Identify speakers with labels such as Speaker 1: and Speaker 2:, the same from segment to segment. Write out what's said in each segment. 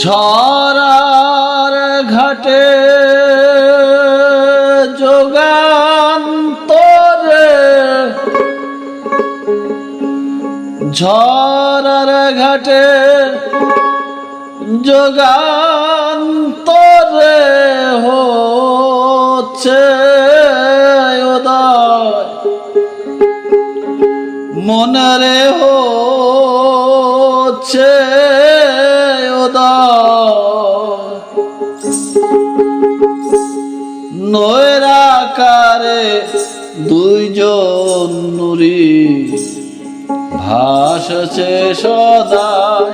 Speaker 1: ঝরার ঘাটে যোগান তোরে। ঝরার ঘাটে যোগান তোরে হচ্ছে মনরে হচ্ছে নৈরাকারে দুইজন নুরি। ভাসছে সদায়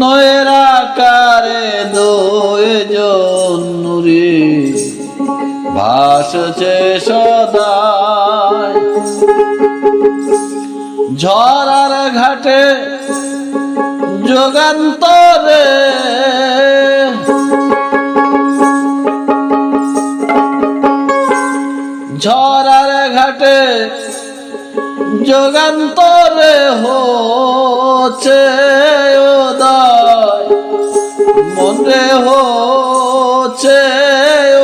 Speaker 1: নৈরাকারে দুইজন নুরি। ভাসছে সদায় ঝরার ঘাটে যোগান্তরে ঝরার ঘাটে যোগান্তরে হচ্ছে মনে হচ্ছে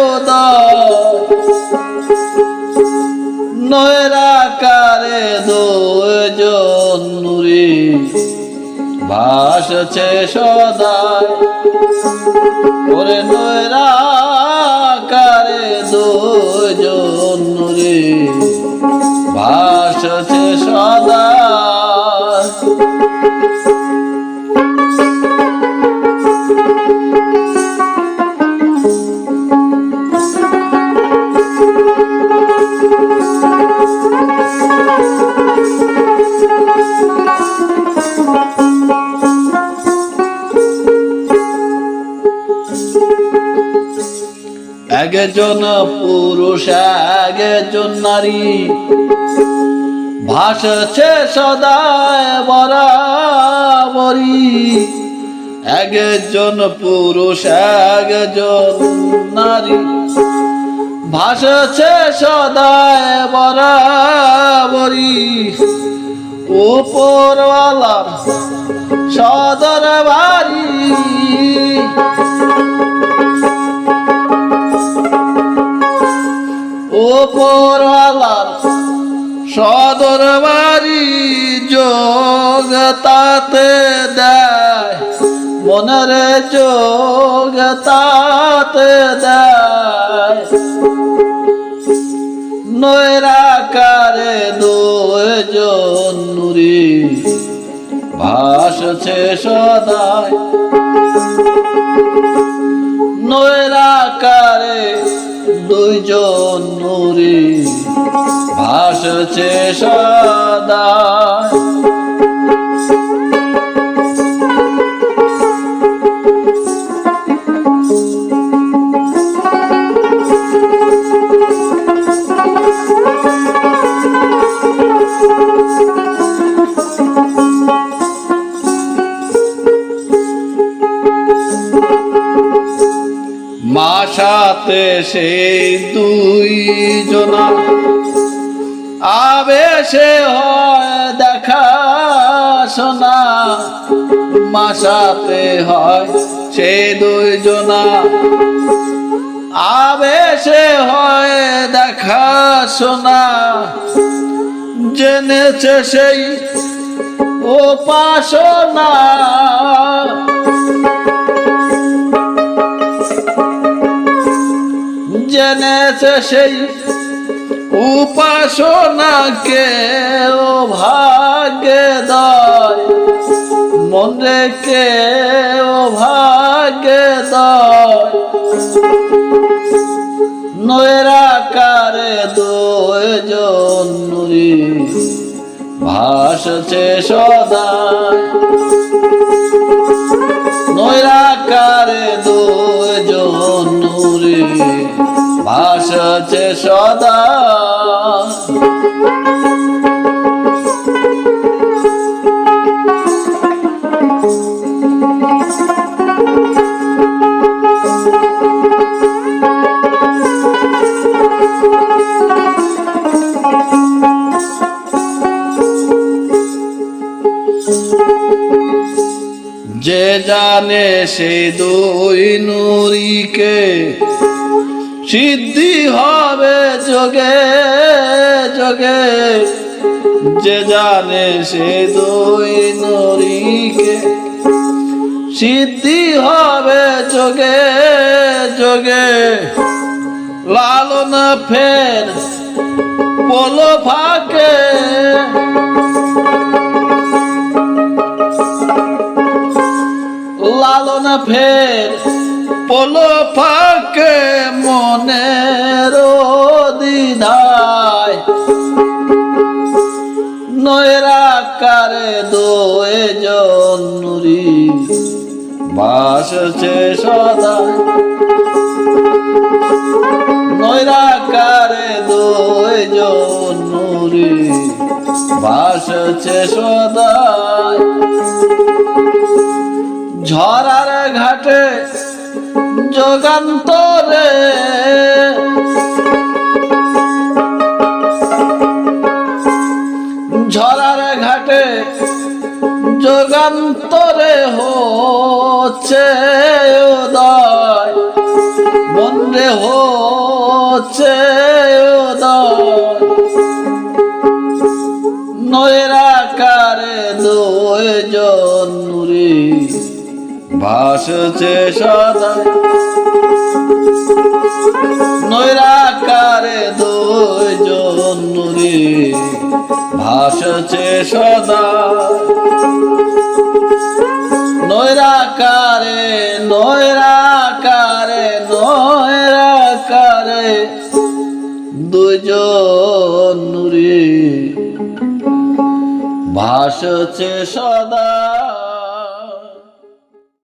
Speaker 1: উদয়। নয়রাকারে ভাসছে সদায় ওরে নয়রাকারে দুজন নুরি। ভাসছে সদায় একজন পুরুষ, একজন নারী। ভাসছে সদায় বরাবরি একজন পুরুষ, একজন নারী। ভাসছে সদায় বরাবরি উপরওয়ালার সদর বাড়ি সদর বাড়ি যোগ তাতে দেয়। মনের যোগ তাতে দেয়। নৈরাকারে দুজন নুরি ভাসছে সদায়। নৈরাকারে দুইজন নুরি ভাসছে সদা মাসাতে সেই দুই জনা আবেশে হয় দেখা শোনা, মাসাতে হয় সে দুই জনা আবেশে হয় দেখা শোনা। জেনেছে সেই ও উপাসনা জেনেছে সেই উপাসনাকে ও ভাগ্যে দয় মনে কে ও ভাগ্যে দয় নৈরাকারে দুজন নুরি ভাসছে সদায়। নৈরাকারে দুজন আছে সদা। যে জানে সে দুই নুরিকে সিদ্ধি হবে যোগে যোগে। যে জানে সে দুই নুরিকে। সিদ্ধি হবে যোগে যোগে। লালন ফের পোলো ফাঁকে। লালন ফের পোলো ফাঁকে মনের দিধায় নয়রা কারে দোয়ে জন্নুরি বাসছে সদা নয়রা কারে দোয়ে জন্নুরি বাসছে সদায়। ঝরার ঘাটে যোগান্তরে। ঝরার ঘাটে যোগান্তরে হচ্ছে উদয় বন্দে হচ্ছে ভাসছে সদা। নৈরাকারে দোয় জন্নুরি ভাসছে সদা। নৈরাকারে নৈরাকারে নৈরাকারে দুজন নুরি ভাসছে সদা।